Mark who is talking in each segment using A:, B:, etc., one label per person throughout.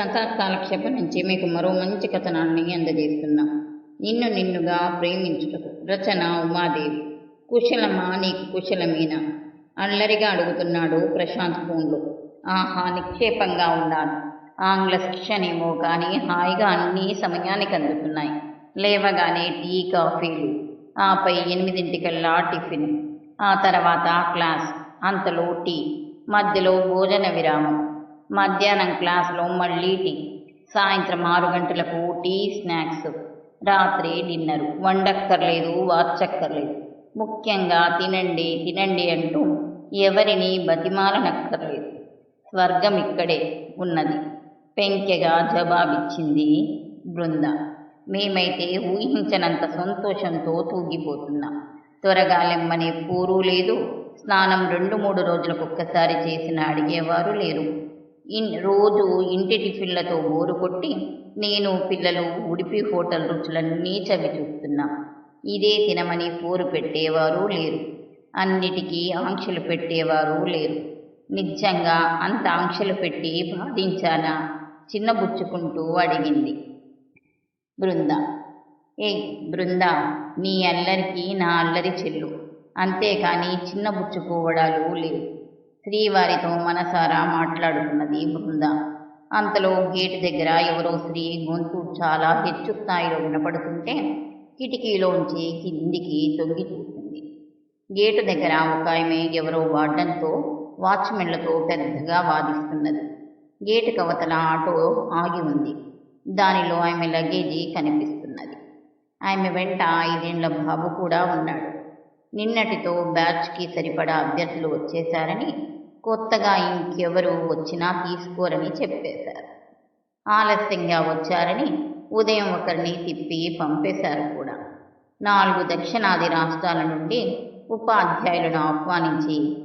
A: కథా కాలక్షేపం నుంచి మీకు మరో మంచి కథనాన్ని అందజేస్తున్నాం. నిన్ను నిన్నుగా ప్రేమించుటకు. రచన ఉమాదేవి. కుశలమా నీకు కుశలమేనా? అల్లరిగా అడుగుతున్నాడు ప్రశాంత్ ఫోన్లో. ఆహా నిక్షేపంగా ఉన్నాను. ఆంగ్ల శిక్షనేమో కానీ హాయిగా అన్నీ సమయానికి అందుతున్నాయి. లేవగానే టీ కాఫీలు. ఆపై ఎనిమిదింటికల్లా టిఫిన్. ఆ తర్వాత క్లాస్. అంతలో టీ. మధ్యలో భోజన విరామం. మధ్యాహ్నం క్లాస్లో మళ్ళీ టీ. సాయంత్రం ఆరు గంటలకు టీ స్నాక్స్. రాత్రి డిన్నర్. వండక్కర్లేదు వార్చక్కర్లేదు ముఖ్యంగా తినండి తినండి అంటూ ఎవరిని బతిమాలనక్కర్లేదు. స్వర్గం ఇక్కడే ఉన్నది. పెంకెగా జవాబిచ్చింది బృంద. మేమైతే ఊహించనంత సంతోషంతో తూగిపోతున్నాం. త్వరగా లెమ్మనే పూరు లేదు. స్నానం రెండు మూడు రోజులకు ఒక్కసారి చేసిన అడిగేవారు లేరు. ఇన్ రోజు ఇంటి టిఫిన్లతో బోరు కొట్టి నేను పిల్లలు ఉడిపి హోటల్ రుచులన్నీ చవి చూస్తున్నాం. ఇదే తినమని పోరు పెట్టేవారు లేరు. అన్నిటికీ ఆంక్షలు పెట్టేవారు లేరు. నిజంగా అంత ఆంక్షలు పెట్టి బాధించానా? చిన్నబుచ్చుకుంటూ అడిగింది. బృంద. ఏ బృంద నీ అల్లరికి నా అల్లరి చెల్లు. అంతేకాని చిన్నబుచ్చుకోవడాలు లేవు. శ్రీవారితో మనసారా మాట్లాడుతున్నది బృంద అంతలో గేటు దగ్గర ఎవరో స్త్రీ గొంతు చాలా హెచ్చు స్థాయిలో వినపడుతుంటే కిటికీలోంచి కిందికి తొంగి చూసింది. గేటు దగ్గర ఒక ఆమె ఎవరో వాడడంతో వాచ్మెన్లతో పెద్దగా వాదిస్తున్నది. గేటు కవతల ఆటో ఆగి ఉంది. దానిలో ఆమె లగేజీ కనిపిస్తున్నది. ఆమె వెంట ఐదేండ్ల బాబు కూడా ఉన్నాడు. నిన్నటితో బ్యాచ్కి సరిపడా అభ్యర్థులు వచ్చేశారని కొత్తగా ఇంకెవరు వచ్చినా తీసుకోరని చెప్పేశారు. ఆలస్యంగా వచ్చారని ఉదయం ఒకరిని తిప్పి పంపేశారు కూడా. నాలుగు దక్షిణాది రాష్ట్రాల నుండి ఉపాధ్యాయులను ఆహ్వానించి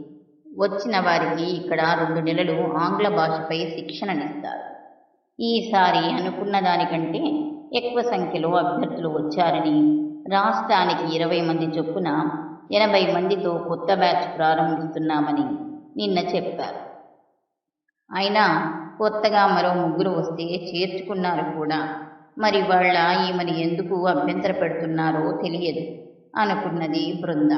A: వచ్చిన వారికి ఇక్కడ రెండు నెలలు ఆంగ్ల భాషపై శిక్షణనిస్తారు. ఈసారి అనుకున్న దానికంటే ఎక్కువ సంఖ్యలో అభ్యర్థులు వచ్చారని రాష్ట్రానికి ఇరవై మంది చొప్పున ఎనభై మందితో కొత్త బ్యాచ్ ప్రారంభిస్తున్నామని నిన్న చెప్పారు. అయినా కొత్తగా మరో ముగ్గురు వస్తే చేర్చుకున్నారు కూడా. మరి వాళ్ళ ఈమెను ఎందుకు అభ్యంతర పెడుతున్నారో తెలియదు అనుకున్నది బృంద.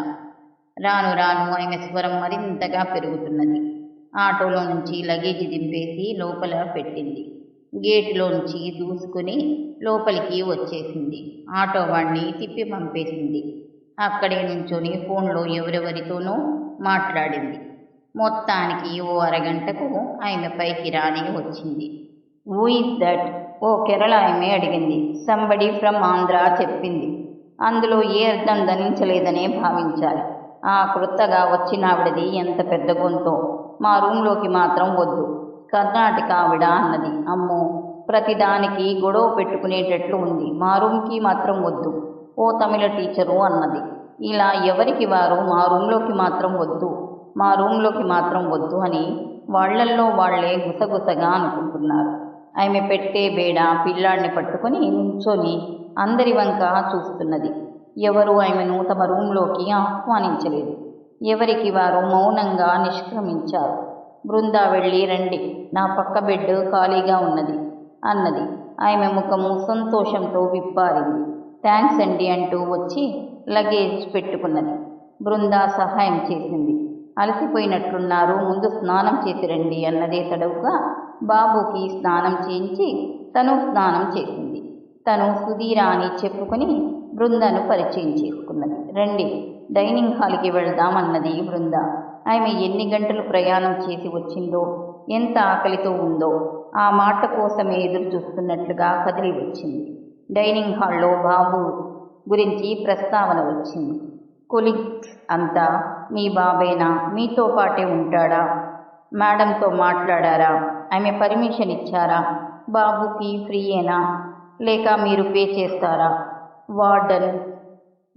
A: రాను రాను ఆమె స్వరం మరింతగా పెరుగుతున్నది. ఆటోలో నుంచి లగేజ్ దింపేసి లోపల పెట్టింది. గేటులోంచి దూసుకుని లోపలికి వచ్చేసింది. ఆటో వాడిని తిప్పి పంపేసింది. అక్కడే నుంచొని ఫోన్లో ఎవరెవరితోనో మాట్లాడింది. మొత్తానికి ఓ అరగంటకు ఆయన పైకి రాని వచ్చింది. హూ ఇస్ దట్ ఓ కేరళ ఆమె అడిగింది. సంబడి ఫ్రమ్ ఆంధ్ర చెప్పింది. అందులో ఏ అర్థం ధనించలేదనే భావించాలి. ఆ క్రొత్తగా వచ్చిన ఆవిడది ఎంత పెద్ద గొంతో. మా రూంలోకి మాత్రం వద్దు. కర్ణాటక ఆవిడ అన్నది. అమ్మో! ప్రతిదానికి గొడవ పెట్టుకునేటట్లు ఉంది. మా రూమ్కి మాత్రం వద్దు. ఓ తమిళ టీచరు అన్నది. ఇలా ఎవరికి వారు మా రూంలోకి మాత్రం వద్దు మా రూంలోకి మాత్రం వద్దు అని వాళ్ళల్లో వాళ్ళే గుసగుసగా అనుకుంటున్నారు. ఆమె పెట్టే బేడ పిల్లాడిని పట్టుకుని నుంచొని అందరి వంక చూస్తున్నది. ఎవరు ఆమెను తమ రూంలోకి ఆహ్వానించలేదు. ఎవరికి వారు మౌనంగా నిష్క్రమించారు. బృందా వెళ్ళి రండి నా పక్క బెడ్ ఖాళీగా ఉన్నది అన్నది. ఆమె ముఖము సంతోషంతో విప్పారింది. థ్యాంక్స్ అండి అంటూ వచ్చి లగేజ్ పెట్టుకున్నది. బృందా సహాయం చేసింది. అలసిపోయినట్లున్నారు. ముందు స్నానం చేసి రండి అన్నదే తడవుగా బాబుకి స్నానం చేయించి తను స్నానం చేసింది. తను సుధీరా అని చెప్పుకొని బృందను పరిచయం చేసుకున్నది. రండి డైనింగ్ హాల్కి వెళ్దాం అన్నది బృంద. ఆమె ఎన్ని గంటలు ప్రయాణం చేసి వచ్చిందో ఎంత ఆకలితో ఉందో ఆ మాట కోసమే ఎదురు చూస్తున్నట్లుగా కదిలి వచ్చింది. డైనింగ్ హాల్లో బాబు గురించి ప్రస్తావన వచ్చింది. కొలిగ్స్ అంతా మీ బాబేనా? మీతో పాటే ఉంటాడా? మేడంతో మాట్లాడారా? ఆమె పర్మిషన్ ఇచ్చారా? బాబుకి ఫ్రీయేనా? లేక మీరు పే చేస్తారా? వార్డన్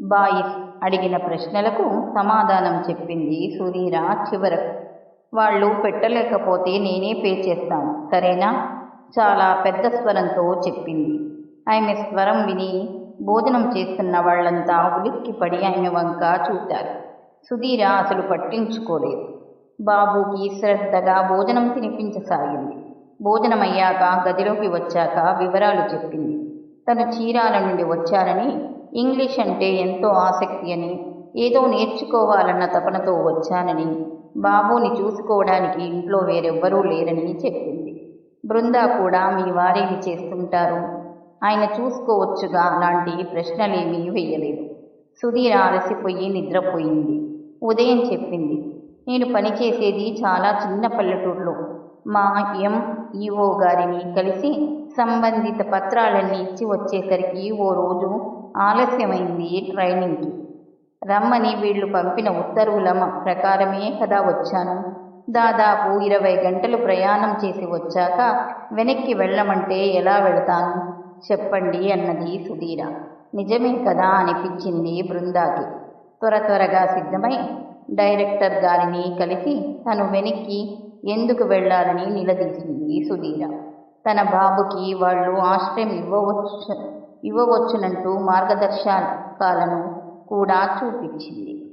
A: బాయిస్ అడిగిన ప్రశ్నలకు సమాధానం చెప్పింది సుధీర చివరకు. వాళ్ళు పెట్టలేకపోతే నేనే పే చేస్తాను సరేనా? చాలా పెద్ద స్వరంతో చెప్పింది. ఆమె స్వరం విని భోజనం చేస్తున్న వాళ్ళంతా ఉలిక్కిపడి ఆమె వంక చూశారు సుధీర అసలు పట్టించుకోలేదు. బాబుకి శ్రద్ధగా భోజనం తినిపించసాగింది. భోజనమయ్యాక గదిలోకి వచ్చాక వివరాలు చెప్పింది. తను చీరాల నుండి వచ్చారని ఇంగ్లీష్ అంటే ఎంతో ఆసక్తి అని ఏదో నేర్చుకోవాలన్న తపనతో వచ్చానని బాబుని చూసుకోవడానికి ఇంట్లో వేరెవ్వరూ లేరని చెప్పింది. బృందా కూడా మీ వారేమి చేస్తుంటారు? ఆయన చూసుకోవచ్చుగా లాంటి ప్రశ్నలేమీ వెయ్యలేదు సుధీర అలసిపోయి నిద్రపోయింది. ఉదయం చెప్పింది నేను పనిచేసేది చాలా చిన్న పల్లెటూరులో. మా ఎంఈఓ గారిని కలిసి సంబంధిత పత్రాలన్నీ ఇచ్చి వచ్చేసరికి ఓ రోజు ఆలస్యమైంది ట్రైనింగ్కి. రమ్మని వీళ్ళు పంపిన ఉత్తర్వుల ప్రకారమే కదా వచ్చాను. దాదాపు ఇరవై గంటలు ప్రయాణం చేసి వచ్చాక వెనక్కి వెళ్ళమంటే ఎలా వెళతాను? చెప్పండి అన్నది సుధీర. నిజమే కదా అనిపించింది బృందాకి. త్వర త్వరగా సిద్ధమై డైరెక్టర్ గారిని కలిసి తను వెనక్కి ఎందుకు వెళ్ళాలని నిలదీసింది సుధీర. తన బాబుకి వాళ్ళు ఆశ్రయం ఇవ్వవచ్చు ఇవ్వవచ్చునంటూ మార్గదర్శకాలను కూడా చూపించింది.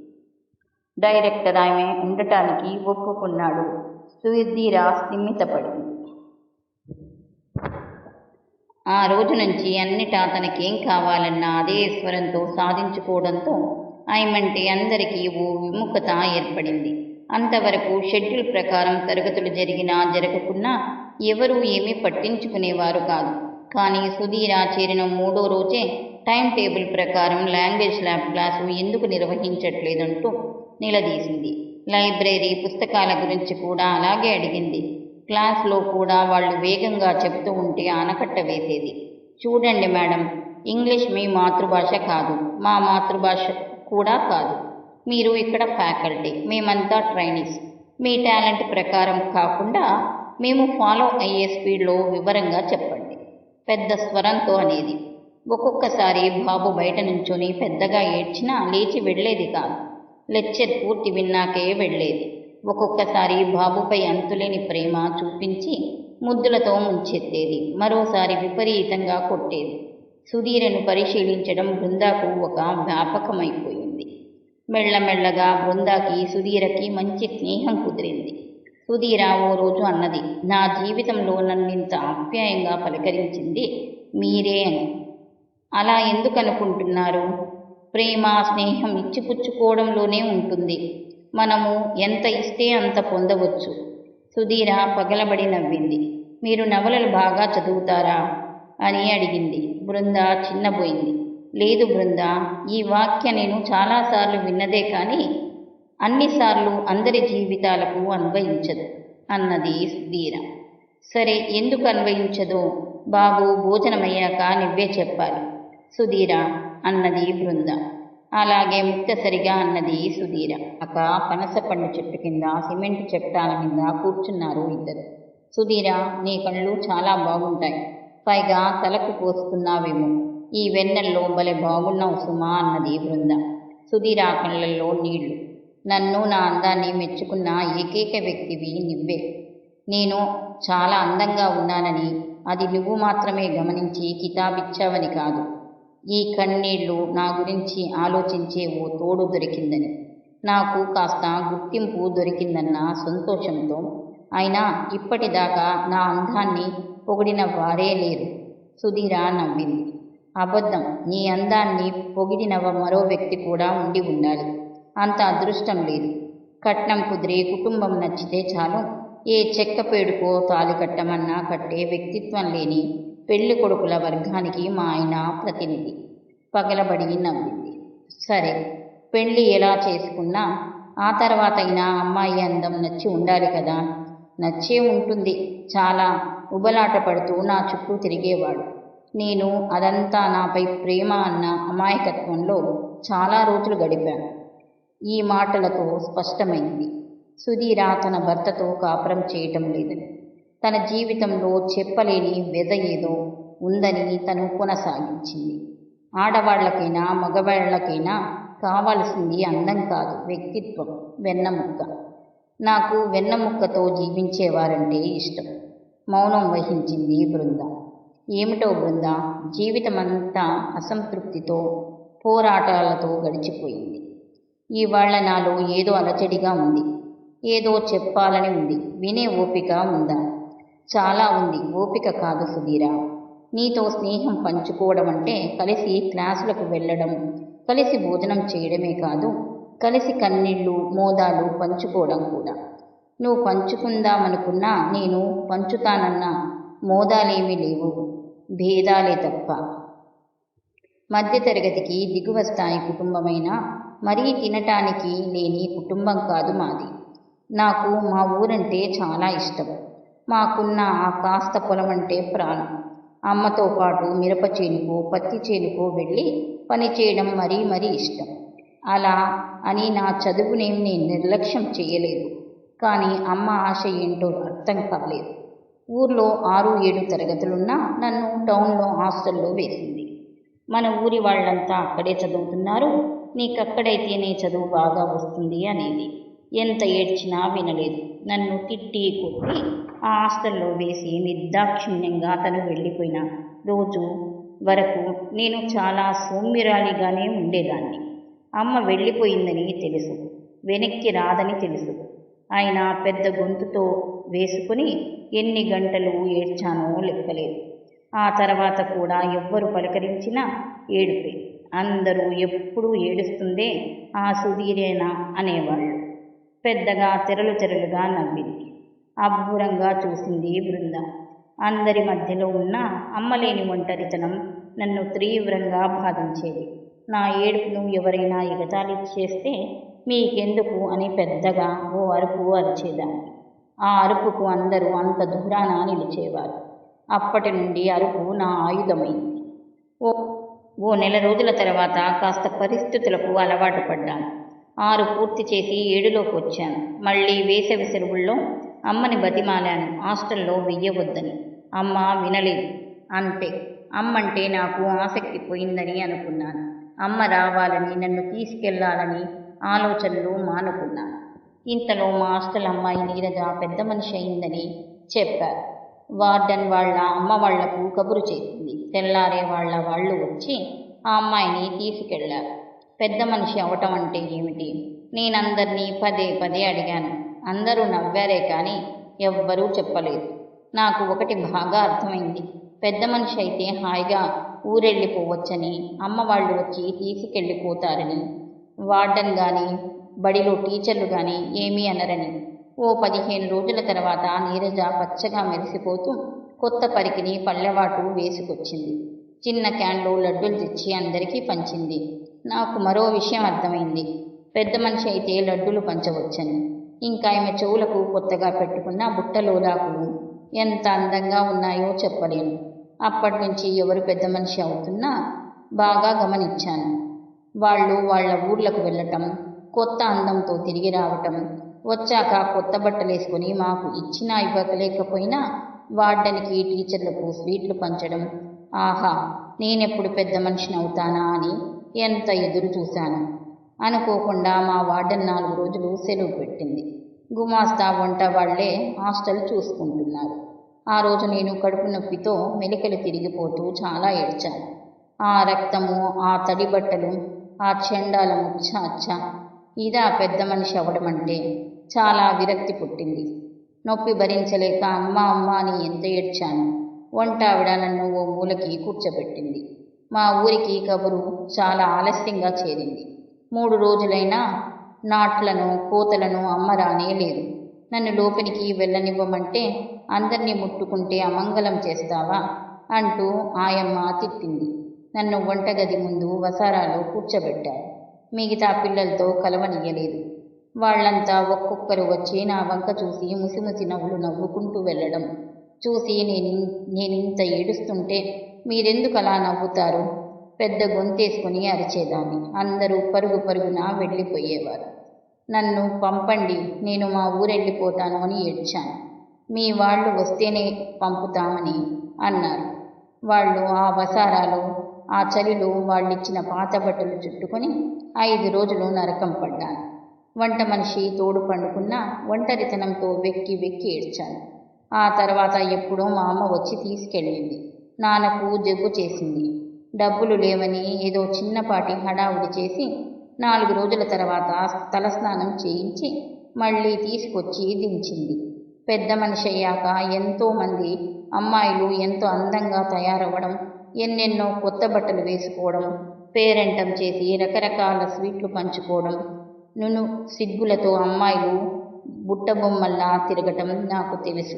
A: డైరెక్టర్ ఆమె ఉండటానికి ఒప్పుకున్నాడు. సుధీర స్థిమితపడింది ఆ రోజు నుంచి అన్నిటా తనకేం కావాలన్నా అదే స్వరంతో సాధించుకోవడంతో ఆయమంటే అందరికీ ఓ విముఖత ఏర్పడింది. అంతవరకు షెడ్యూల్ ప్రకారం తరగతులు జరిగినా జరగకున్నా ఎవరూ ఏమీ పట్టించుకునేవారు కాదు. కానీ సుధీర చేరిన మూడో రోజే టైం టేబుల్ ప్రకారం లాంగ్వేజ్ ల్యాబ్ క్లాసు ఎందుకు నిర్వహించట్లేదంటూ నిలదీసింది. లైబ్రరీ పుస్తకాల గురించి కూడా అలాగే అడిగింది. క్లాస్లో కూడా వాళ్ళు వేగంగా చెప్తూ ఉంటే ఆనకట్ట వేసేది. చూడండి మేడం ఇంగ్లీష్ మీ మాతృభాష కాదు. మా మాతృభాష కూడా కాదు. మీరు ఇక్కడ ఫ్యాకల్టీ మేమంతా ట్రైనీస్. మీ టాలెంట్ ప్రకారం కాకుండా మేము ఫాలో అయ్యే స్పీడ్లో వివరంగా చెప్పండి. పెద్ద స్వరంతో అనేది. ఒక్కొక్కసారి బాబు బయట నుంచొని పెద్దగా ఏడ్చినా లేచి వెళ్ళేది కాదు. లెక్చర్ పూర్తి విన్నాకే వెళ్ళేది. ఒక్కొక్కసారి బాబుపై అంతులేని ప్రేమ చూపించి ముద్దులతో ముంచెత్తేది మరోసారి విపరీతంగా కొట్టేది. సుధీరను పరిశీలించడం బృందాకు ఒక వ్యాపకమైపోయింది. మెల్లమెల్లగా బృందాకి సుధీరకి మంచి స్నేహం కుదిరింది. సుధీర ఓ రోజు అన్నది నా జీవితంలో నన్నింత ఆప్యాయంగా పలకరించింది మీరే అని. అలా ఎందుకు అనుకుంటున్నారు ప్రేమ స్నేహం ఇచ్చిపుచ్చుకోవడంలోనే ఉంటుంది. మనము ఎంత ఇస్తే అంత పొందవచ్చు. సుధీర పగలబడి నవ్వింది. మీరు నవలలు బాగా చదువుతారా? అని అడిగింది. బృంద చిన్నబోయింది. లేదు బృంద ఈ వాక్య నేను చాలాసార్లు విన్నదే కానీ అన్నిసార్లు అందరి జీవితాలకు అన్వయించదు అన్నది సుధీర. సరే ఎందుకు అన్వయించదో? బాబు భోజనమయ్యాక నువ్వే చెప్పాలి. సుధీర అన్నది బృంద. అలాగే ముక్తసరిగా అన్నది సుధీర. అక్క పనస పండు చెట్టు కింద సిమెంట్ చెట్టాల మీద కూర్చున్నారు ఇద్దరు. సుధీర నీ కళ్ళు చాలా బాగుంటాయి. పైగా తలకు పోసుకున్నావేమో. ఈ వెన్నెల్లో భలే బాగున్నావు సుమా అన్నది బృంద. సుధీర కళ్ళల్లో నీళ్ళు. నన్ను నా అందాన్ని మెచ్చుకున్న ఏకైక వ్యక్తివి నువ్వే. నేను చాలా అందంగా ఉన్నానని అది నువ్వు మాత్రమే గమనించి కితాబిచ్చావని కాదు. ఈ కన్నీళ్ళు నా గురించి ఆలోచించే ఓ తోడు దొరికిందని. నాకు కాస్త గుర్తింపు దొరికిందన్న సంతోషంతో అయినా ఇప్పటిదాకా నా అందాన్ని పొగిడిన వారే లేరు. సుధీర నవ్వింది. అబద్ధం నీ అందాన్ని పొగిడిన మరో వ్యక్తి కూడా ఉండి ఉండాలి. అంత అదృష్టం లేదు. కట్నం కుదిరి కుటుంబం నచ్చితే చాలు. ఏ చెక్క పేడుకో తాలి కట్టమన్నా కట్టే వ్యక్తిత్వం లేని పెళ్ళి కొడుకుల వర్గానికి మా ఆయన ప్రతినిధి. పగలబడి నవ్వింది. సరే పెళ్ళి ఎలా చేసుకున్నా ఆ తర్వాత అయినా అమ్మాయి అందం నచ్చి ఉండాలి కదా. నచ్చే ఉంటుంది. చాలా ఉబలాట పడుతూ నా చుట్టూ తిరిగేవాడు. నేను అదంతా నాపై ప్రేమ అన్న అమాయకత్వంలో చాలా రోజులు గడిపాను. ఈ మాటలతో స్పష్టమైంది. సుధీర తన భర్తతో కాపురం చేయటం లేదని. తన జీవితంలో చెప్పలేని వెద ఏదో ఉందని తను కొనసాగించింది. ఆడవాళ్ళకైనా మగవాళ్ళకైనా కావాల్సింది అందం కాదు వ్యక్తిత్వం వెన్నముక్క. నాకు వెన్నముక్కతో జీవించేవారంటే ఇష్టం. మౌనం వహించింది బృంద. ఏమిటో బృంద జీవితమంతా అసంతృప్తితో పోరాటాలతో గడిచిపోయింది. ఇవాళ నాలో ఏదో అలచడిగా ఉంది. ఏదో చెప్పాలని ఉంది. వినే ఓపిక ఉందా? చాలా ఉంది. ఓపిక కాదు సుధీర. నీతో స్నేహం పంచుకోవడం అంటే కలిసి క్లాసులకు వెళ్ళడం కలిసి భోజనం చేయడమే కాదు కలిసి కన్నీళ్ళు మోదాలు పంచుకోవడం కూడా. నువ్వు పంచుకుందామనుకున్నా నేను పంచుతానన్న మోదాలేమీ లేవు భేదాలే తప్ప. మధ్యతరగతికి దిగువ స్థాయి కుటుంబమైన మరీ తినటానికి లేని కుటుంబం కాదు మాది. నాకు మా ఊరంటే చాలా ఇష్టం. మాకున్న ఆ కాస్త పొలం అంటే ప్రాణం. అమ్మతో పాటు మిరప చేనుకో పత్తి చేనుకో వెళ్ళి పని చేయడం మరీ మరీ ఇష్టం. అలా అని నా చదువునేం నేను నిర్లక్ష్యం చేయలేదు. కానీ అమ్మ ఆశ ఏంటో అర్థం కాలేదు. ఊర్లో ఆరు ఏడు తరగతులున్నా నన్ను టౌన్లో హాస్టల్లో వేసింది. మన ఊరి వాళ్ళంతా అక్కడే చదువుతున్నారు. నీకక్కడైతేనే చదువు బాగా వస్తుంది అనేది. ఎంత ఏడ్చినా వినలేదు. నన్ను తిట్టి కొట్టి ఆ హాస్టల్లో వేసి నిర్దాక్షిణ్యంగా తను వెళ్ళిపోయిన రోజు వరకు నేను చాలా సౌమ్యరాలిగానే ఉండేదాన్ని. అమ్మ వెళ్ళిపోయిందని తెలుసు వెనక్కి రాదని తెలుసు. ఆయన పెద్ద గొంతుతో వేసుకుని ఎన్ని గంటలు ఏడ్చానో లెక్కలేదు. ఆ తర్వాత కూడా ఎవ్వరు పలకరించినా ఏడుపే. అందరూ ఎప్పుడూ ఏడుస్తుందే ఆ సుధీరేనా అనేవాళ్ళు. పెద్దగా తెరలు తెరలుగా నవ్వింది. అబ్బురంగా చూసింది బృంద. అందరి మధ్యలో ఉన్న అమ్మలేని ఒంటరితనం నన్ను తీవ్రంగా బాధించేది. నా ఏడుపును ఎవరైనా ఎగతాళి చేస్తే మీకెందుకు అని పెద్దగా ఓ అరుపు అరిచేదాన్ని. ఆ అరుపుకు అందరూ అంత దూరాన నిలిచేవారు. అప్పటి నుండి అరుపు నా ఆయుధమైంది. ఓ ఓ నెల రోజుల తర్వాత కాస్త పరిస్థితులకు అలవాటు పడ్డాను. ఆరు పూర్తి చేసి ఏడులోకి వచ్చాను. మళ్ళీ వేసవి సెలవుల్లో అమ్మని బతిమాలాను. హాస్టల్లో వెయ్యవద్దని. అమ్మ వినలేదు. అంతే. అమ్మంటే నాకు ఆసక్తి పోయిందని అనుకున్నాను. అమ్మ రావాలని నన్ను తీసుకెళ్ళాలని ఆలోచనలు మానుకున్నాను. ఇంతలో మా హాస్టల్ అమ్మాయి నీరజ పెద్ద మనిషి అయిందని చెప్పారు. వార్డెన్ వాళ్ళ అమ్మ వాళ్ళకు కబురు చేసింది. తెల్లారే వాళ్ళ వాళ్ళు వచ్చి ఆ అమ్మాయిని తీసుకెళ్ళారు. పెద్ద మనిషి అవటం అంటే ఏమిటి? నేనందరినీ పదే పదే అడిగాను. అందరూ నవ్వారే కానీ ఎవ్వరూ చెప్పలేదు. నాకు ఒకటి బాగా అర్థమైంది. పెద్ద మనిషి అయితే హాయిగా ఊరెళ్ళిపోవచ్చని అమ్మ వాళ్ళు వచ్చి తీసుకెళ్ళిపోతారని వార్డెన్ కానీ బడిలో టీచర్లు కానీ ఏమీ అనరని. ఓ పదిహేను రోజుల తర్వాత నీరజ పచ్చగా మెరిసిపోతూ కొత్త పరికిని పల్లెవాటు వేసుకొచ్చింది. చిన్న క్యాన్లో లడ్డూలు తెచ్చి అందరికీ పంచింది. నాకు మరో విషయం అర్థమైంది. పెద్ద మనిషి అయితే లడ్డూలు పంచవచ్చని. ఇంకా ఆమె చెవులకు కొత్తగా పెట్టుకున్న బుట్టలోలాకులు ఎంత అందంగా ఉన్నాయో చెప్పలేను. అప్పటి నుంచి ఎవరు పెద్ద మనిషి అవుతున్నా బాగా గమనించాను. వాళ్ళు వాళ్ళ ఊర్లకు వెళ్ళటం కొత్త అందంతో తిరిగి రావటం వచ్చాక కొత్త బట్టలు వేసుకొని మాకు ఇచ్చినా ఇవ్వకలేకపోయినా వార్డెన్కి టీచర్లకు స్వీట్లు పంచడం ఆహా నేనెప్పుడు పెద్ద మనిషిని అవుతానా అని ఎంత ఎదురు చూశాను? అనుకోకుండా మా వార్డెన్ నాలుగు రోజులు సెలవు పెట్టింది. గుమాస్తా వంట వాళ్ళే హాస్టల్ చూసుకుంటున్నారు. ఆ రోజు నేను కడుపు నొప్పితో మెలికలు తిరిగిపోతూ చాలా ఏడ్చాను. ఆ రక్తము ఆ తడి బట్టలు ఆ ముచ్చ అచ్చ ఇదా పెద్ద మనిషి అవ్వడం అంటే చాలా విరక్తి పుట్టింది. నొప్పి భరించలేక అమ్మ అమ్మ అని ఎంత ఏడ్చాను? వంట ఆవిడ నన్ను ఓ మూలకి కూర్చోబెట్టింది. మా ఊరికి కబురు చాలా ఆలస్యంగా చేరింది. మూడు రోజులైనా నాట్లను కోతలను అమ్మరానే లేదు. నన్ను లోపలికి వెళ్ళనివ్వమంటే అందరినీ ముట్టుకుంటే అమంగళం చేస్తావా? అంటూ ఆయమ్మ తిట్టింది. నన్ను వంటగది ముందు వసారాలో కూర్చోబెట్టారు. మిగతా పిల్లలతో కలవనియ్యలేదు. వాళ్ళంతా ఒక్కొక్కరు వచ్చి నా వంక చూసి ముసిముసి నవ్వులు నవ్వుకుంటూ వెళ్ళడం. చూసి నేను నేనింత ఏడుస్తుంటే మీరెందుకు అలా నవ్వుతారు? పెద్ద గొంతేసుకుని అరిచేదాన్ని. అందరూ పరుగు పరుగున వెళ్ళిపోయేవారు. నన్ను పంపండి నేను మా ఊరెళ్ళిపోతాను అని ఏడ్చాను. మీ వాళ్ళు వస్తేనే పంపుతామని అన్నారు. వాళ్ళు ఆ వసారాలు ఆ చలిలో వాళ్ళిచ్చిన పాత బట్టలు చుట్టుకొని ఐదు రోజులు నరకం పడ్డాను. వంట మనిషి తోడు పండుకున్న ఒంటరితనంతో వెక్కి వెక్కి ఏడ్చాను. ఆ తర్వాత ఎప్పుడో మా అమ్మ వచ్చి తీసుకెళ్ళింది. నాన్నకు జబ్బు చేసింది. డబ్బులు లేవని ఏదో చిన్నపాటి హడావుడి చేసి నాలుగు రోజుల తర్వాత తలస్నానం చేయించి మళ్ళీ తీసుకొచ్చి దించింది. పెద్ద మనిషి అయ్యాక ఎంతోమంది అమ్మాయిలు ఎంతో అందంగా తయారవ్వడం ఎన్నెన్నో కొత్త బట్టలు వేసుకోవడం పేరెంటం చేసి రకరకాల స్వీట్లు పంచుకోవడం నును సిగ్గులతో అమ్మాయిలు బుట్టబొమ్మల్లా తిరగటం నాకు తెలుసు.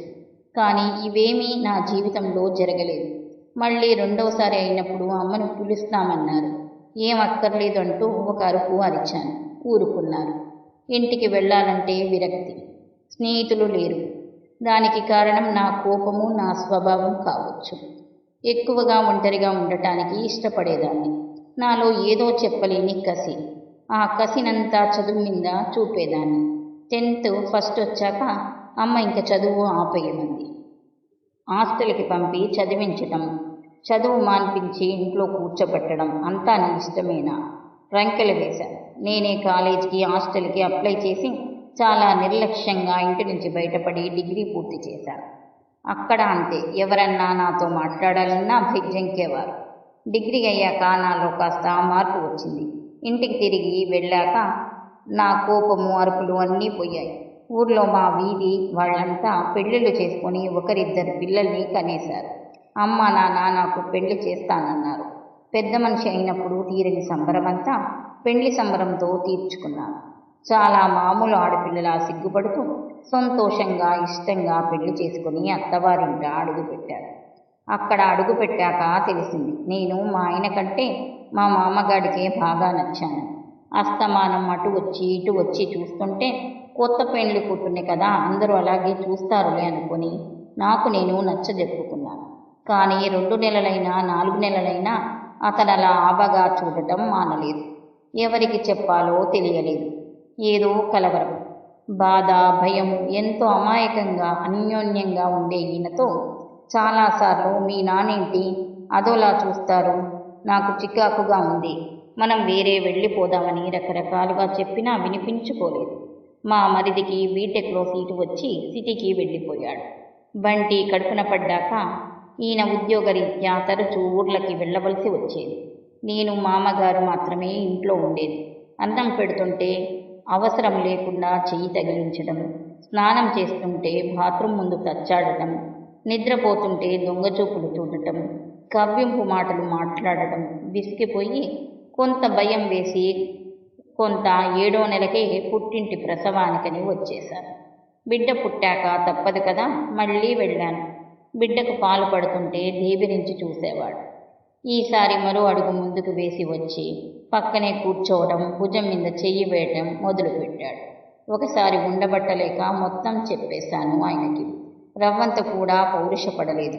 A: కానీ ఇవేమీ నా జీవితంలో జరగలేదు. మళ్ళీ రెండవసారి అయినప్పుడు అమ్మను పిలుస్తామన్నారు. ఏం అక్కర్లేదంటూ ఒక అరుపు అరిచాను ఊరుకున్నారు. ఇంటికి వెళ్ళాలంటే విరక్తి. స్నేహితులు లేరు. దానికి కారణం నా కోపము నా స్వభావం కావచ్చు. ఎక్కువగా ఒంటరిగా ఉండటానికి ఇష్టపడేదాన్ని. నాలో ఏదో చెప్పలేని కసి. ఆ కసినంతా చదువు మీద చూపేదాన్ని. టెన్త్ ఫస్ట్ వచ్చాక అమ్మ ఇంక చదువు ఆపేయమంది. హాస్టల్కి పంపి చదివించటం చదువు మాన్పించి ఇంట్లో కూర్చోబెట్టడం అంతా నీ ఇష్టమేనా? రంకెలు వేశాను నేనే కాలేజీకి హాస్టల్కి అప్లై చేసి చాలా నిర్లక్ష్యంగా ఇంటి నుంచి బయటపడి డిగ్రీ పూర్తి చేశాను అక్కడ అంతే. ఎవరన్నా నాతో మాట్లాడాలన్నా భయజంకేవారు డిగ్రీ అయ్యాక నాలో కాస్త మార్పు వచ్చింది. ఇంటికి తిరిగి వెళ్ళాక నా కోపము అరుపులు అన్నీ పోయాయి. ఊర్లో మా వీధి వాళ్ళంతా పెళ్ళిళ్ళు చేసుకొని ఒకరిద్దరు పిల్లల్ని కనేశారు. అమ్మ నాన్న నాకు పెళ్ళి చేస్తానన్నారు. పెద్ద మనిషి అయినప్పుడు తీరని సంబరమంతా పెళ్ళి సంబరంతో తీర్చుకున్నాను. చాలా మామూలు ఆడపిల్లలా సిగ్గుపడుతూ సంతోషంగా ఇష్టంగా పెళ్ళి చేసుకుని అత్తవారింట అడుగుపెట్టారు అక్కడ అడుగుపెట్టాక తెలిసింది నేను మా ఆయన కంటే మా మామగాడికే బాగా నచ్చాను. అస్తమానం అటు వచ్చి ఇటు వచ్చి చూస్తుంటే కొత్త పెండ్లి కూతుర్ని కదా అందరూ అలాగే చూస్తారులే అనుకొని నాకు నేను నచ్చజెప్పుకున్నాను. కానీ రెండు నెలలైనా నాలుగు నెలలైనా అతను అలా ఆబగా చూడటం మానలేదు. ఎవరికి చెప్పాలో తెలియలేదు. ఏదో కలవరం. బాధ భయం ఎంతో అమాయకంగా అన్యోన్యంగా ఉండే ఈయనతో చాలాసార్లు మీ నానేంటి అదోలా చూస్తారు. నాకు చికాకుగా ఉంది. మనం వేరే వెళ్ళిపోదామని రకరకాలుగా చెప్పినా వినిపించుకోలేదు. మా మరిదికి బీటెక్లో సీటు వచ్చి సిటీకి వెళ్ళిపోయాడు. బంటి కడుపున పడ్డాక ఈయన ఉద్యోగరీత్యా తరచూ ఊర్లకి వెళ్ళవలసి వచ్చేది. నేను మామగారు మాత్రమే ఇంట్లో ఉండేది. అన్నం పెడుతుంటే అవసరం లేకుండా చెయ్యి తగిలించడం స్నానం చేస్తుంటే బాత్రూమ్ ముందు తచ్చాడటం నిద్రపోతుంటే దొంగచూపులు చూడటం కవ్వింపు మాటలు మాట్లాడటం విసిగిపోయి కొంత భయం వేసి కొంత ఏడో నెలకే పుట్టింటి ప్రసవానికని వచ్చేశాను. బిడ్డ పుట్టాక తప్పదు కదా మళ్ళీ వెళ్ళాను. బిడ్డకు పాలు పడుతుంటే దేబిరించి చూసేవాడు. ఈసారి మరో అడుగు ముందుకు వేసి వచ్చి పక్కనే కూర్చోవడం భుజం మీద చెయ్యి వేయటం మొదలుపెట్టాడు. ఒకసారి ఉండబట్టలేక మొత్తం చెప్పేశాను ఆయనకి. రవ్వంత కూడా పౌరుషపడలేదు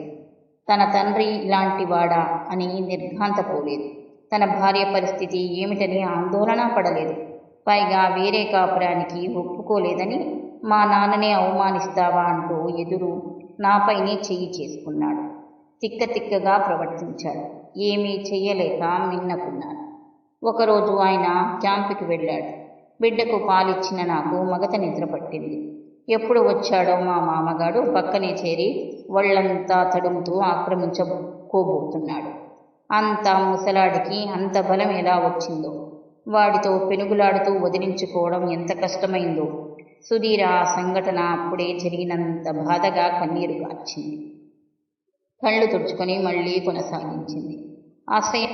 A: తన తండ్రి ఇలాంటివాడా అని నిర్ఘాంతపోలేదు. తన భార్య పరిస్థితి ఏమిటని ఆందోళన పడలేదు. పైగా వేరే కాపురానికి ఒప్పుకోలేదని మా నాన్ననే అవమానిస్తావా? అంటూ ఎదురు నాపైనే చెయ్యి చేసుకున్నాడు. తిక్క తిక్కగా ప్రవర్తించాడు. ఏమీ చెయ్యలేక మిన్నకున్నాను ఒకరోజు ఆయన క్యాంపుకి వెళ్ళాడు. బిడ్డకు పాలిచ్చిన నాకు మగత నిద్ర పట్టింది. ఎప్పుడు వచ్చాడో మా మామగాడు పక్కనే చేరి ఒళ్ళంతా తడుముతూ ఆక్రమించుకోబోతున్నాడు అంత ముసలాడికి అంత బలం ఎలా వచ్చిందో? వాడితో పెనుగులాడుతూ వదిలించుకోవడం ఎంత కష్టమైందో? సుధీర ఆ సంఘటన అప్పుడే జరిగినంత బాధగా కన్నీరు కార్చింది. కళ్ళు తుడుచుకొని మళ్ళీ కొనసాగించింది. ఆశ్రయ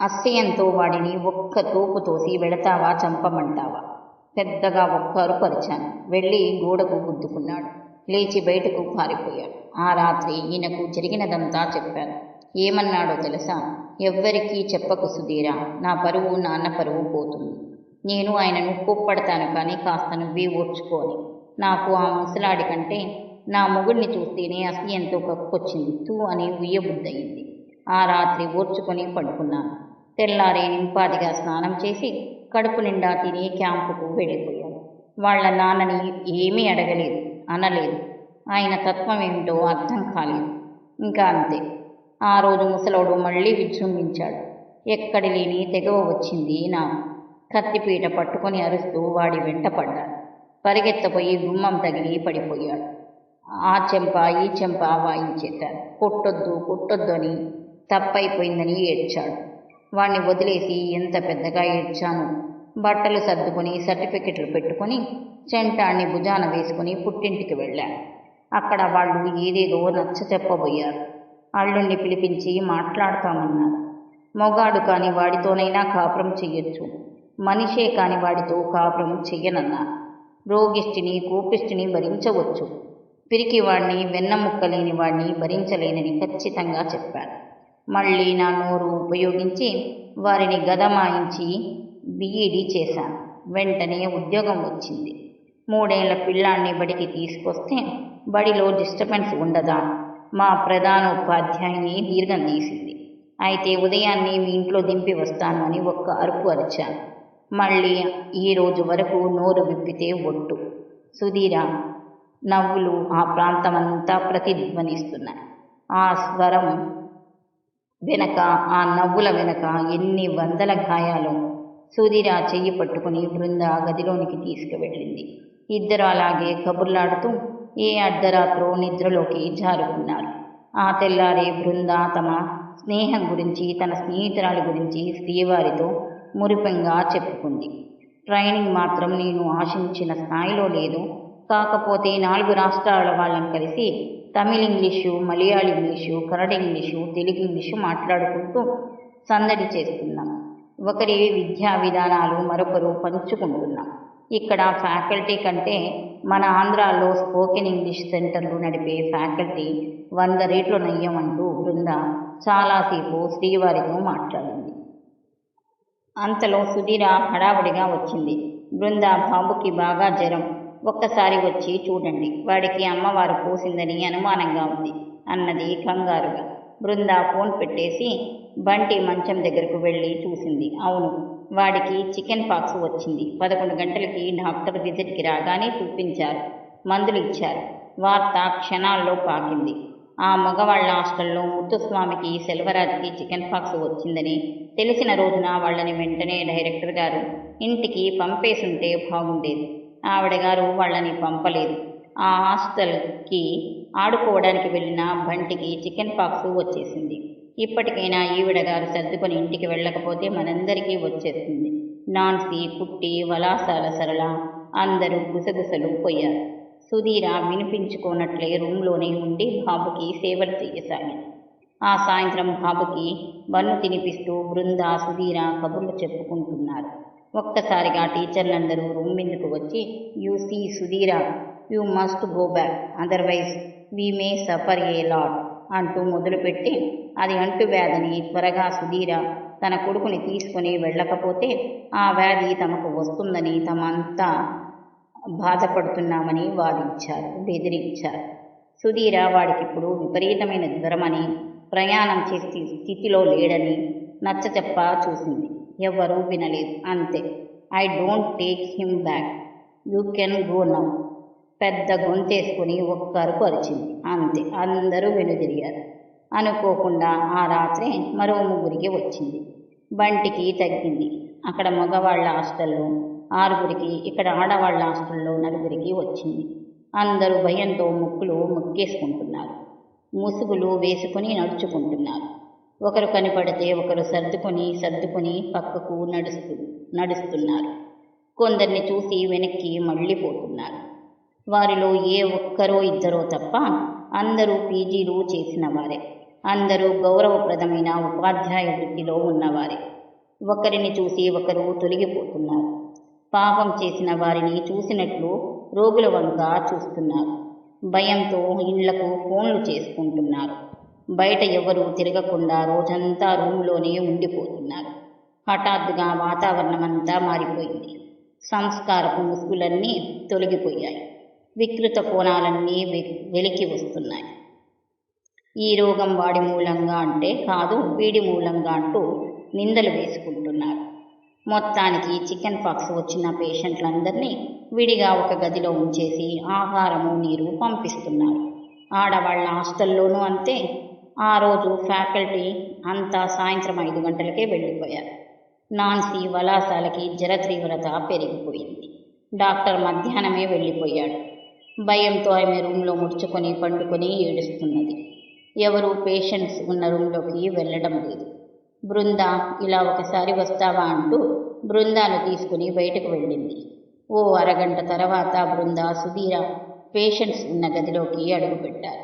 A: అస్సయంతో వాడిని ఒక్క తోపు తోసి వెళతావా చంపమంటావా? పెద్దగా ఒక్క అరుపరిచాను. వెళ్ళి గోడకు గుద్దుకున్నాడు. లేచి బయటకు పారిపోయాడు. ఆ రాత్రి ఈయనకు జరిగినదంతా చెప్పాను. ఏమన్నాడో తెలుసా? ఎవ్వరికీ చెప్పకు సుధీరా. నా పరువు నాన్న పరువు పోతుంది. నేను ఆయనను కోప్పడతాను కానీ కాస్త నువ్వే ఓర్చుకోని నాకు ఆ ముసలాడి కంటే నా మొగుడిని చూస్తేనే అసహ్యంతో కక్కొచ్చింది తూ అని ఉయ్యబుద్దయింది. ఆ రాత్రి ఓర్చుకొని పడుకున్నాను. తెల్లారే నింపాదిగా స్నానం చేసి కడుపు నిండా తిని క్యాంపుకు వెళ్ళిపోయాను. వాళ్ళ నాన్నని ఏమీ అడగలేదు అనలేదు. ఆయన తత్వం ఏమిటో అర్థం కాలేదు. ఇంకా అంతే. ఆ రోజు ముసలోడు మళ్ళీ విజృంభించాడు. ఎక్కడి లేని తెగవ వచ్చింది నాకు. కత్తిపీట పట్టుకొని అరుస్తూ వాడి వెంట పడ్డాను పరిగెత్తపోయి గుమ్మం తగిలి పడిపోయాడు. ఆ చెంప ఈ చెంప వాయించేశారు కొట్టొద్దు కొట్టొద్దు అని తప్పైపోయిందని ఏడ్చాడు. వాణ్ణి వదిలేసి ఎంత పెద్దగా ఏడ్చాను? బట్టలు సర్దుకొని సర్టిఫికెట్లు పెట్టుకొని చెంటాన్ని భుజాన వేసుకుని పుట్టింటికి వెళ్ళాను అక్కడ వాళ్ళు ఏదేదో నచ్చ చెప్పబోయారు. అల్లుణ్ణి పిలిపించి మాట్లాడతామన్నారు. మొగాడు కాని వాడితోనైనా కాపురం చెయ్యొచ్చు. మనిషే కాని వాడితో కాపురం చెయ్యనన్నా. రోగిష్టిని కోపిష్టిని భరించవచ్చు. పిరికివాణ్ణి వెన్నముక్కలేని వాణ్ణి భరించలేనని ఖచ్చితంగా చెప్పాను. మళ్ళీ నా నోరు ఉపయోగించి వారిని గదమాయించి బీఈడి చేశాను. వెంటనే ఉద్యోగం వచ్చింది. మూడేళ్ళ పిల్లాన్ని బడికి తీసుకొస్తే బడిలో డిస్టర్బెన్స్ ఉండదా? మా ప్రధాన ఉపాధ్యాయుని దీర్ఘం తీసింది. అయితే ఉదయాన్నే మీ ఇంట్లో దింపి వస్తాను అని ఒక్క అరుపు అరిచాను. మళ్ళీ ఈ రోజు వరకు నోరు విప్పితే ఒట్టు. సుధీర నవ్వులు ఆ ప్రాంతమంతా ప్రతిధ్వనిస్తున్నాయి. ఆ స్వరం వెనక ఆ నవ్వుల వెనక ఎన్ని వందల గాయాలు సుధీర చెయ్యి పట్టుకుని బృంద గదిలోనికి తీసుకువెళ్ళింది. ఇద్దరు అలాగే కబుర్లాడుతూ ఏ అర్ధరాత్రో నిద్రలోకి జారుకున్నారు. ఆ తెల్లారే బృంద తమ స్నేహం గురించి తన స్నేహితురాలి గురించి శ్రీవారితో మురిపెంగా చెప్పుకుంది. ట్రైనింగ్ మాత్రం నేను ఆశించిన స్థాయిలో లేదు. కాకపోతే నాలుగు రాష్ట్రాల వాళ్ళని కలిసి Tamil English Malayalam English Kannada English Telugu English మాట్లాడుకుంటూ సందడి చేస్తున్నాం. ఒకరి విద్యా విధానాలు మరొకరు పంచుకుంటున్నాం. ఇక్కడ ఫ్యాకల్టీ కంటే మన ఆంధ్రాలో స్పోకెన్ ఇంగ్లీష్ సెంటర్లు నడిపే ఫ్యాకల్టీ వంద రేట్లు నయ్యమంటూ బృంద చాలాసేపు శ్రీవారితో మాట్లాడింది. అంతలో సుధీర హడావుడిగా వచ్చింది. బృంద బాబుకి బాగా జ్వరం. ఒక్కసారి వచ్చి చూడండి. వాడికి అమ్మవారు పోసిందని అనుమానంగా ఉంది అన్నది కంగారుగా. బృంద ఫోన్ పెట్టేసి బంటి మంచం దగ్గరకు వెళ్ళి చూసింది. అవును వాడికి చికెన్ పాక్స్ వచ్చింది. పదకొండు గంటలకి డాక్టర్ విజిట్కి రాగానే చూపించారు. మందులు ఇచ్చారు. వార్త క్షణాల్లో పాకింది. ఆ మగవాళ్ళ హాస్టల్లో ముత్తుస్వామికి సెల్వరాజుకి చికెన్ పాక్స్ వచ్చిందని తెలిసిన రోజున వాళ్ళని వెంటనే డైరెక్టర్ గారు ఇంటికి పంపేసుంటే బాగుండేది. ఆవిడ గారు వాళ్ళని పంపలేదు. ఆ హాస్టల్కి ఆడుకోవడానికి వెళ్ళిన బంటికి చికెన్ పాక్స్ వచ్చేసింది. ఇప్పటికైనా ఈవిడ గారు సర్దుకొని ఇంటికి వెళ్ళకపోతే మనందరికీ వచ్చేస్తుంది. నాన్సీ కుట్టి వలాసాల సరళ అందరూ గుసగుసలు పోయారు. సుధీర వినిపించుకోనట్లే రూమ్లోనే ఉండి బాబుకి సేవలు చెయ్యసాగింది ఆ సాయంత్రం బాబుకి బన్ను తినిపిస్తూ బృంద సుధీర కబుర్లు చెప్పుకుంటున్నారు. ఒక్కసారిగా టీచర్లందరూ రూమ్ మీదకు వచ్చి you see Sudheera you must go back otherwise we may suffer a lot అంటూ మొదలుపెట్టి అది అంటు వ్యాధిని త్వరగా సుధీర తన కొడుకుని తీసుకుని వెళ్ళకపోతే ఆ వ్యాధి తమకు వస్తుందని తమంతా బాధపడుతున్నామని వాదించారు బెదిరించారు. సుధీర వాడికిప్పుడు విపరీతమైన జ్వరమని ప్రయాణం చేసే స్థితిలో లేడని నచ్చచెప్ప చూసింది. ఎవ్వరూ వినలేదు. అంతే. I don't take him back. You can go now. పెద్ద గొంతేసుకుని ఒక్కరుకు అరిచింది. అంతే. అందరూ వెనుదిరిగారు. అనుకోకుండా ఆ రాత్రే మరో ముగ్గురికి వచ్చింది. బంటికి తగ్గింది. అక్కడ మగవాళ్ళ హాస్టల్లో ఆరుగురికి ఇక్కడ ఆడవాళ్ళ హాస్టల్లో నలుగురికి వచ్చింది. అందరూ భయంతో ముక్కులు ముక్కేసుకుంటున్నారు ముసుగులు వేసుకుని నడుచుకుంటున్నారు. ఒకరు కనిపడితే ఒకరు సర్దుకొని సర్దుకొని పక్కకు నడుస్తు నడుస్తున్నారు. కొందరిని చూసి వెనక్కి మళ్ళీపోతున్నారు. వారిలో ఏ ఒక్కరో ఇద్దరో తప్ప అందరూ పీజీలు చేసిన వారే. అందరూ గౌరవప్రదమైన ఉపాధ్యాయ వృత్తిలో ఉన్నవారే. ఒకరిని చూసి ఒకరు తొలగిపోతున్నారు. పాపం చేసిన వారిని చూసినట్లు రోగుల వంక చూస్తున్నారు. భయంతో ఇండ్లకు ఫోన్లు చేసుకుంటున్నారు. బయట ఎవరూ తిరగకుండా రోజంతా రూమ్లోనే ఉండిపోతున్నారు. హఠాత్తుగా వాతావరణం అంతా మారిపోయింది. సంస్కారపు ముసుగులన్నీ తొలగిపోయాయి. వికృత కోణాలన్నీ వెలికి వస్తున్నాయి. ఈ రోగం వాడి మూలంగా అంటే కాదు వీడి మూలంగా అంటూ నిందలు వేసుకుంటున్నారు. మొత్తానికి చికెన్ పాక్స్ వచ్చిన పేషెంట్లందరినీ విడిగా ఒక గదిలో ఉంచేసి ఆహారము నీరు పంపిస్తున్నారు. ఆడవాళ్ళ హాస్టల్లోనూ అంతే. ఆ రోజు ఫ్యాకల్టీ అంతా సాయంత్రం ఐదు గంటలకే వెళ్ళిపోయారు. నాన్సీ వలాసాలకి జర తీవ్రత పెరిగిపోయింది. డాక్టర్ మధ్యాహ్నమే వెళ్ళిపోయాడు. భయంతో ఆమె రూమ్లో ముడుచుకొని పండుకొని ఏడుస్తున్నది. ఎవరు పేషెంట్స్ ఉన్న రూమ్లోకి వెళ్ళడం లేదు. బృంద ఇలా ఒకసారి వస్తావా అంటూ బృందాను తీసుకుని బయటకు వెళ్ళింది. ఓ అరగంట తర్వాత బృంద సుధీర పేషెంట్స్ ఉన్న గదిలోకి అడుగుపెట్టారు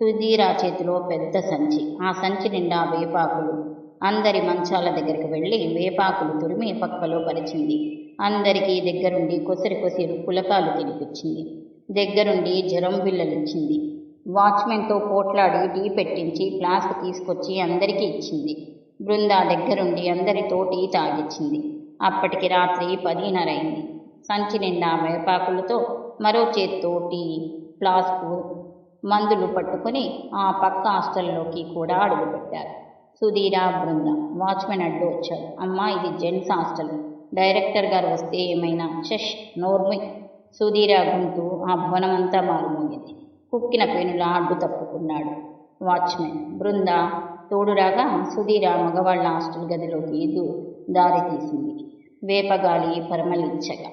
A: సుధీర చేతిలో పెద్ద సంచి ఆ సంచి నిండా వేపాకులు. అందరి మంచాల దగ్గరికి వెళ్ళి వేపాకులు తురిమి పక్కలో పరిచింది. అందరికీ దగ్గరుండి కొసరి కొసిరు పులకాలు తినిపించింది. దగ్గరుండి జ్వరం బిళ్ళలిచ్చింది. వాచ్మెన్తో పోట్లాడి టీ పెట్టించి ఫ్లాస్క్ తీసుకొచ్చి అందరికీ ఇచ్చింది. బృందా దగ్గరుండి అందరితో టీ తాగిచ్చింది. అప్పటికి రాత్రి పదిన్నరైంది సంచి నిండా వేపాకులతో మరో చేత్తో టీ ఫ్లాస్క్ మందులు పట్టుకుని ఆ పక్క హాస్టల్లోకి కూడా అడుగుపెట్టారు. సుధీర బృంద వాచ్మెన్ అడ్డు వచ్చాడు అమ్మా ఇది జెంట్స్ హాస్టల్. డైరెక్టర్ గారు వస్తే ఏమైనా షష్ నోర్మి. సుధీర గుంటూ ఆ భవనమంతా మారుమోగింది. కుక్కిన పెనులా అడ్డు తప్పుకున్నాడు వాచ్మెన్. బృంద తోడురాగా సుధీర మగవాళ్ళ హాస్టల్ గదిలోకి దూ దారి తీసింది. వేపగాలి పరమలించగా